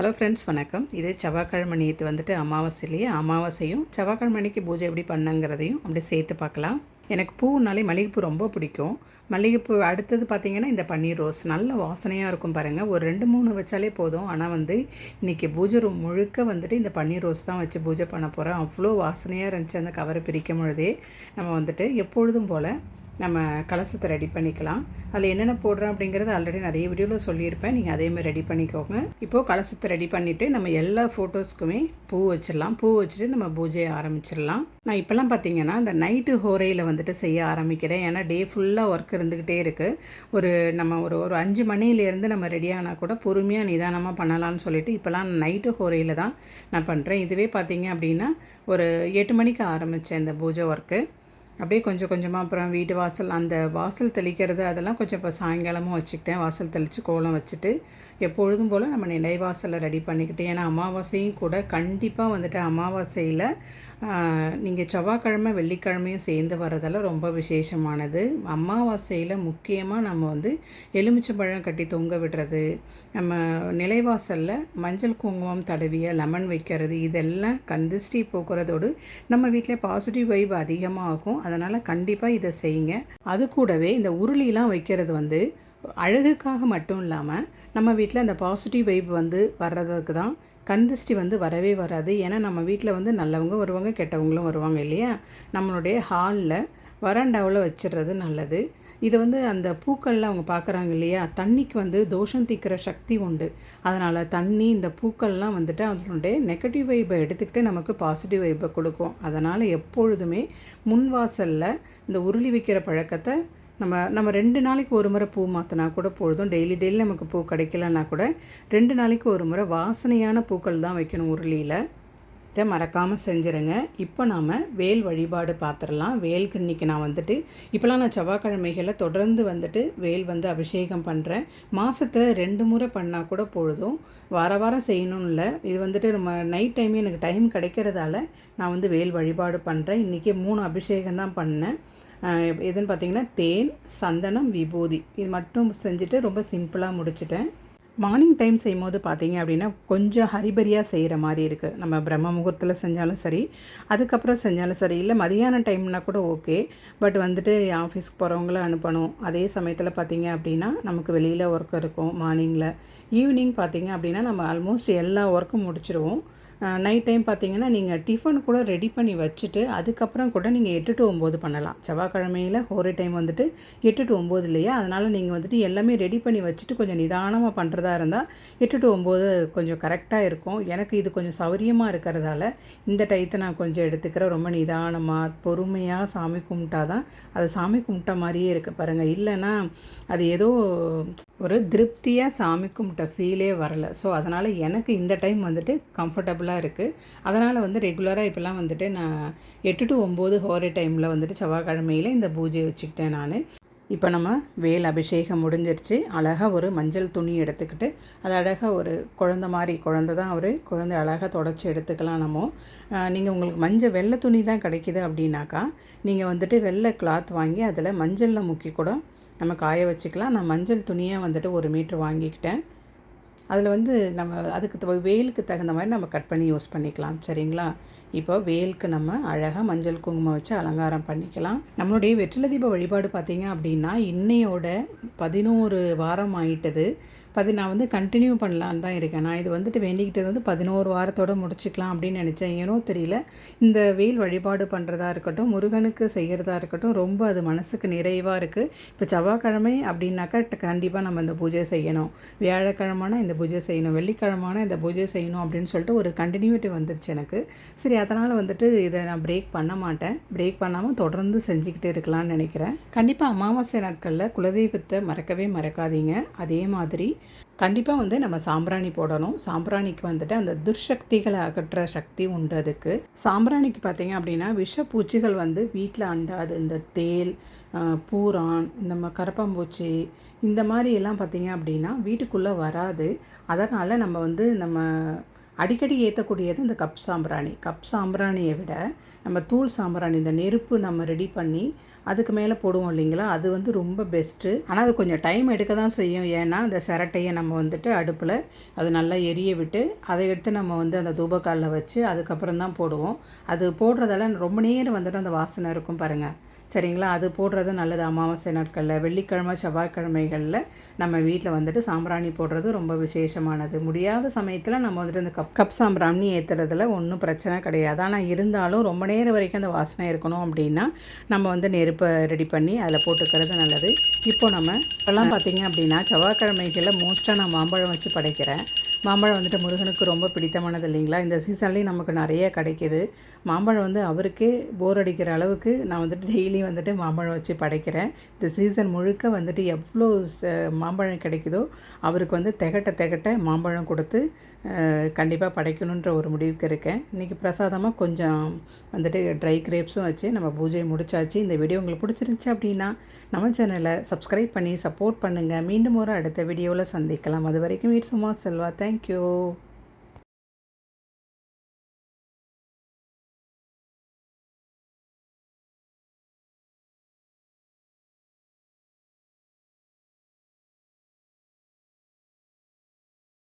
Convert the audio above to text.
Hello friends வணக்கம். இது செவ்வாய்க்கிழமை நேற்று வந்துட்டு அமாவாசையிலேயே அமாவாசையும் செவ்வாய்க்கிழமை அன்னைக்கு பூஜை எப்படி பண்ணுங்கிறதையும் அப்படியே சேர்த்து பார்க்கலாம். எனக்கு பூனாலே மல்லிகைப்பூ ரொம்ப பிடிக்கும். மல்லிகைப்பூ அடுத்தது பார்த்திங்கன்னா இந்த பன்னீர் ரோஸ். நல்ல வாசனையாக இருக்கும் பாருங்கள் ஒரு ரெண்டு மூணு வச்சாலே போதும். ஆனால் வந்து இன்றைக்கி பூஜை ரூம் முழுக்க வந்துட்டு இந்த பன்னீர் ரோஸ் தான் வச்சு பூஜை பண்ண போகிறேன் அவ்வளோ வாசனையாக இருந்துச்சு அந்த கவரை பிரிக்கும் பொழுதே. நம்ம வந்துட்டு எப்பொழுதும் போல் நம்ம கலசத்தை ரெடி பண்ணிக்கலாம். அதில் என்னென்ன போடுறோம் அப்படிங்கிறது ஆல்ரெடி நிறைய வீடியோவில் சொல்லியிருப்பேன். நீங்கள் அதேமாதிரி ரெடி பண்ணிக்கோங்க. இப்போது கலசத்தை ரெடி பண்ணிவிட்டு நம்ம எல்லா ஃபோட்டோஸ்க்குமே பூ வச்சிடலாம். பூ வச்சுட்டு நம்ம பூஜையை ஆரம்பிச்சிடலாம். நான் இப்போல்லாம் பார்த்தீங்கன்னா இந்த நைட்டு ஹோரையில் வந்துட்டு செய்ய ஆரம்பிக்கிறேன். ஏன்னா டே ஃபுல்லாக ஒர்க் இருந்துக்கிட்டே இருக்குது ஒரு நம்ம ஒரு ஒரு அஞ்சு மணிலேருந்து நம்ம ரெடி ஆனால் கூட பொறுமையாக நிதானமாக பண்ணலாம்னு சொல்லிட்டு இப்போல்லாம் நைட்டு ஹோரையில் தான் நான் பண்ணுறேன் இதுவே பார்த்தீங்க அப்படின்னா ஒரு எட்டு மணிக்கு ஆரம்பித்தேன் இந்த பூஜை ஒர்க்கு அப்படியே கொஞ்சம் கொஞ்சமாக அப்புறம் வீட்டு வாசல் அந்த வாசல் தெளிக்கிறது அதெல்லாம் கொஞ்சம் இப்போ சாயங்காலமும் வச்சுக்கிட்டேன். வாசல் தெளித்து கோலம் வச்சுட்டு எப்பொழுதும் போல் நம்ம நிலைவாசலை ரெடி பண்ணிக்கிட்டு ஏன்னா அமாவாசையும் கூட கண்டிப்பாக வந்துட்டு அமாவாசையில் நீங்கள் செவ்வாய்க்கிழமை வெள்ளிக்கிழமையும் சேர்ந்து வரதெல்லாம் ரொம்ப விசேஷமானது. அமாவாசையில் முக்கியமாக நம்ம வந்து எலுமிச்சம்பழம் கட்டி தொங்க விடுறது நம்ம நிலைவாசலில் மஞ்சள் குங்குமம் தடவிய லெமன் வைக்கிறது இதெல்லாம் கந்திஷ்டி போக்குறதோடு நம்ம வீட்டில் பாசிட்டிவ் வைப் அதிகமாகும். அதனால் கண்டிப்பாக இதை செய்யுங்க. அது கூடவே இந்த உருளிலாம் வைக்கிறது வந்து அழகுக்காக மட்டும் இல்லாமல் நம்ம வீட்டில் அந்த பாசிட்டிவ் வைப் வந்து வர்றதுக்கு தான் கண் திருஷ்டி வந்து வரவே வராது. ஏன்னா நம்ம வீட்டில் வந்து நல்லவங்க வருவாங்க கெட்டவங்களும் வருவாங்க இல்லையா? நம்மளுடைய ஹாலில் வராண்டாவில் வச்சிடுறது நல்லது. இதை வந்து அந்த பூக்கள்லாம் அவங்க பார்க்குறாங்க இல்லையா? தண்ணிக்கு வந்து தோஷம் தீக்கிற சக்தி உண்டு. அதனால் தண்ணி இந்த பூக்கள்லாம் வந்துட்டு அதனுடைய நெகட்டிவ் வைப்பை எடுத்துக்கிட்டு நமக்கு பாசிட்டிவ் வைப்பை கொடுக்கும். அதனால் எப்பொழுதுமே முன்வாசலில் இந்த உருளி வைக்கிற பழக்கத்தை நம்ம நம்ம ரெண்டு நாளைக்கு ஒரு முறை பூ மாற்றினா கூட பொழுதும் டெய்லி டெய்லி நமக்கு பூ கிடைக்கலன்னா கூட ரெண்டு நாளைக்கு ஒரு முறை வாசனையான பூக்கள் தான் வைக்கணும் உருளியில். இதை மறக்காமல் செஞ்சுருங்க. இப்போ நாம் வேல் வழிபாடு பார்த்துடலாம் வேலுக்கு இன்றைக்கி நான் வந்துட்டு இப்போலாம் நான் செவ்வாய்க்கிழமைகளில் தொடர்ந்து வந்துட்டு வேல் வந்து அபிஷேகம் பண்ணுறேன் மாதத்தில் ரெண்டு முறை பண்ணால் கூட பொழுதும் வார வாரம் செய்யணும் இல்லை. இது வந்துட்டு நம்ம நைட் டைம் எனக்கு டைம் கிடைக்கிறதால நான் வந்து வேல் வழிபாடு பண்ணுறேன் இன்றைக்கி மூணு அபிஷேகம் தான் பண்ணேன். எதுன்னு பார்த்தீங்கன்னா தேன் சந்தனம் விபூதி. இது மட்டும் செஞ்சுட்டு ரொம்ப சிம்பிளாக முடிச்சிட்டேன். மார்னிங் டைம் செய்யும் போது பார்த்தீங்க அப்படின்னா கொஞ்சம் ஹரிபரியாக செய்கிற மாதிரி இருக்குது நம்ம பிரம்ம முகூர்த்தத்தில் செஞ்சாலும் சரி அதுக்கப்புறம் செஞ்சாலும் சரி இல்லை மதியான டைம்னா கூட ஓகே பட் வந்துட்டு ஆஃபீஸ்க்கு போகிறவங்கள அனுப்பணும். அதே சமயத்தில் பார்த்தீங்க அப்படின்னா நமக்கு வெளியில் ஒர்க் இருக்கும் மார்னிங்கில் ஈவினிங் பார்த்தீங்க அப்படின்னா நம்ம ஆல்மோஸ்ட் எல்லா ஒர்க்கும் முடிச்சிருவோம். நைட் டைம் பார்த்தீங்கன்னா நீங்கள் டிஃபன் கூட ரெடி பண்ணி வச்சுட்டு அதுக்கப்புறம் கூட நீங்கள் எட்டு டு ஒம்பது பண்ணலாம். செவ்வாய்க்கிழமையில் ஒரு டைம் வந்துட்டு எட்டு டு ஒம்பது இல்லையா? அதனால் நீங்கள் வந்துட்டு எல்லாமே ரெடி பண்ணி வச்சுட்டு கொஞ்சம் நிதானமாக பண்ணுறதா இருந்தால் எட்டு டு ஒம்பது கொஞ்சம் கரெக்டாக இருக்கும். எனக்கு இது கொஞ்சம் சௌரியமாக இருக்கிறதால இந்த டயத்தை நான் கொஞ்சம் எடுத்துக்கிறேன் ரொம்ப நிதானமாக பொறுமையாக சாமி கும்பிட்டா தான் அது சாமி கும்பிட்ட மாதிரியே இருக்குது பாருங்கள் இல்லைன்னா அது ஏதோ ஒரு திருப்தியாக சாமி கும்பிட்ட ஃபீலே வரல. ஸோ அதனால் எனக்கு இந்த டைம் வந்துட்டு கம்ஃபர்டபுளாக இருக்குது அதனால் வந்து ரெகுலராக இப்போல்லாம் வந்துட்டு நான் எட்டு டு ஒம்பது ஹோரே டைமில் வந்துட்டு செவ்வாய்க்கிழமையில் இந்த பூஜையை வச்சுக்கிட்டேன் நான். இப்போ நம்ம வேல் அபிஷேகம் முடிஞ்சிருச்சு. அழகாக ஒரு மஞ்சள் துணி எடுத்துக்கிட்டு அது அழகாக ஒரு குழந்த மாதிரி குழந்த தான் அவர். குழந்தை அழகாக தொடச்சி எடுத்துக்கலாம் நம்ம. நீங்கள் உங்களுக்கு மஞ்சள் வெள்ளை துணி தான் கிடைக்கிது அப்படின்னாக்கா நீங்கள் வந்துட்டு வெள்ளை கிளாத் வாங்கி அதில் மஞ்சளில் முக்கி கூட நம்ம காய வச்சுக்கலாம். நான் மஞ்சள் துணியாக வந்துட்டு ஒரு மீட்ரு வாங்கிக்கிட்டேன். அதில் வந்து நம்ம அதுக்கு வெயிலுக்கு தகுந்த மாதிரி நம்ம கட் பண்ணி யூஸ் பண்ணிக்கலாம். சரிங்களா? இப்போ வெயிலுக்கு நம்ம அழகாக மஞ்சள் குங்குமம் வச்சு அலங்காரம் பண்ணிக்கலாம். நம்மளுடைய வெற்றில தீப வழிபாடு பார்த்திங்க அப்படின்னா இன்னையோட பதினோரு வாரம் ஆயிட்டது. பதி நான் வந்து கண்டினியூ பண்ணலான்னு தான் இருக்கேன். நான் இது வந்துட்டு வேண்டிக்கிட்டது வந்து பதினோரு வாரத்தோடு முடிச்சுக்கலாம் அப்படின்னு நினச்சேன். ஏனோ தெரியல. இந்த வெயில் வழிபாடு பண்ணுறதா இருக்கட்டும் முருகனுக்கு செய்கிறதா இருக்கட்டும் ரொம்ப அது மனசுக்கு நிறைவாக இருக்குது இப்போ செவ்வாய்க்கிழமை அப்படின்னாக்கா கண்டிப்பாக நம்ம இந்த பூஜை செய்யணும். வியாழக்கிழமான இந்த பூஜை செய்யணும். வெள்ளிக்கிழமான இந்த பூஜை செய்யணும் அப்படின்னு சொல்லிட்டு ஒரு கண்டினியூட்டி வந்துருச்சு எனக்கு. சரி அதனால் வந்துட்டு இதை நான் பிரேக் பண்ண மாட்டேன். பிரேக் பண்ணாமல் தொடர்ந்து செஞ்சுக்கிட்டே இருக்கலாம்னு நினைக்கிறேன். கண்டிப்பாக அமாவாசை நாட்களில் குலதெய்வத்தை மறக்கவே மறக்காதீங்க. அதே மாதிரி கண்டிப்பாக வந்து நம்ம சாம்பிராணி போடணும். சாம்பிராணிக்கு வந்துட்டு அந்த துர்சக்திகளை அகற்ற சக்தி உண்டு அதுக்கு. சாம்பிராணிக்கு பார்த்தீங்க அப்படின்னா விஷப்பூச்சிகள் வந்து வீட்டில் அண்டாது. இந்த தேல் பூரான் இந்த கரப்பாம்பூச்சி இந்த மாதிரி எல்லாம் பார்த்தீங்க அப்படின்னா வீட்டுக்குள்ளே வராது. அதனால் நம்ம வந்து நம்ம அடிக்கடி ஏற்றக்கூடியது இந்த கப் சாம்பிராணி. கப் சாம்பிராணியை விட நம்ம தூள் சாம்பிராணி இந்த நெருப்பு நம்ம ரெடி பண்ணி அதுக்கு மேலே போடுவோம் இல்லைங்களா? அது வந்து ரொம்ப பெஸ்ட்டு ஆனால் அது கொஞ்சம் டைம் எடுக்க தான் செய்யும். ஏன்னா அந்த சிரட்டையை நம்ம வந்துட்டு அடுப்பில் அது நல்லா எரிய விட்டு அதை எடுத்து நம்ம வந்து அந்த தூபக்காலில் வச்சு அதுக்கப்புறம் தான் போடுவோம். அது போடுறதால ரொம்ப நேரம் வந்துட்டு அந்த வாசனை இருக்கும் பாருங்கள் சரிங்களா? அது போடுறது நல்லது. அமாவாசை நாட்களில் வெள்ளிக்கிழமை செவ்வாய்க்கிழமைகளில் நம்ம வீட்டில் வந்துட்டு சாம்பிராணி போடுறது ரொம்ப விசேஷமானது. முடியாத சமயத்தில் நம்ம வந்துட்டு இந்த கப் கப் சாம்பிராணி ஏற்றுறதுல ஒன்றும் பிரச்சனை கிடையாது. ஆனால் இருந்தாலும் ரொம்ப நேரம் வரைக்கும் அந்த வாசனை இருக்கணும் அப்படின்னா நம்ம வந்து நெருப்பை ரெடி பண்ணி அதில் போட்டுக்கிறது நல்லது. இப்போ நம்ம இப்போல்லாம் பார்த்திங்க அப்படின்னா செவ்வாய்க்கிழமைகளில் மோஸ்ட்டாக நான் மாம்பழம் வச்சு படைக்கிறேன். மாம்பழம் வந்துட்டு முருகனுக்கு ரொம்ப பிடித்தமானது இல்லைங்களா? இந்த சீசன்லேயும் நமக்கு நிறைய கிடைக்கிது. மாம்பழம் வந்து அவருக்கே போர் அடிக்கிற அளவுக்கு நான் வந்துட்டு டெய்லி வந்துட்டு மாம்பழம் வச்சு படைக்கிறேன். இந்த சீசன் முழுக்க வந்துட்டு எவ்வளோ மாம்பழம் கிடைக்குதோ அவருக்கு வந்து திகட்ட திகட்ட மாம்பழம் கொடுத்து கண்டிப்பாக படைக்கணுன்ற ஒரு முடிவுக்கு இருக்கேன். இன்றைக்கி பிரசாதமாக கொஞ்சம் வந்துட்டு ட்ரை கிரேப்ஸும் வச்சு நம்ம பூஜை முடிச்சாச்சு. இந்த வீடியோ உங்களுக்கு பிடிச்சிருந்துச்சி அப்படின்னா நம்ம சேனலை சப்ஸ்கிரைப் பண்ணி சப்போர்ட் பண்ணுங்கள் மீண்டும் ஒரு அடுத்த வீடியோவில் சந்திக்கலாம். அது வரைக்கும் வீட் சும்மா செல்வா. thank you.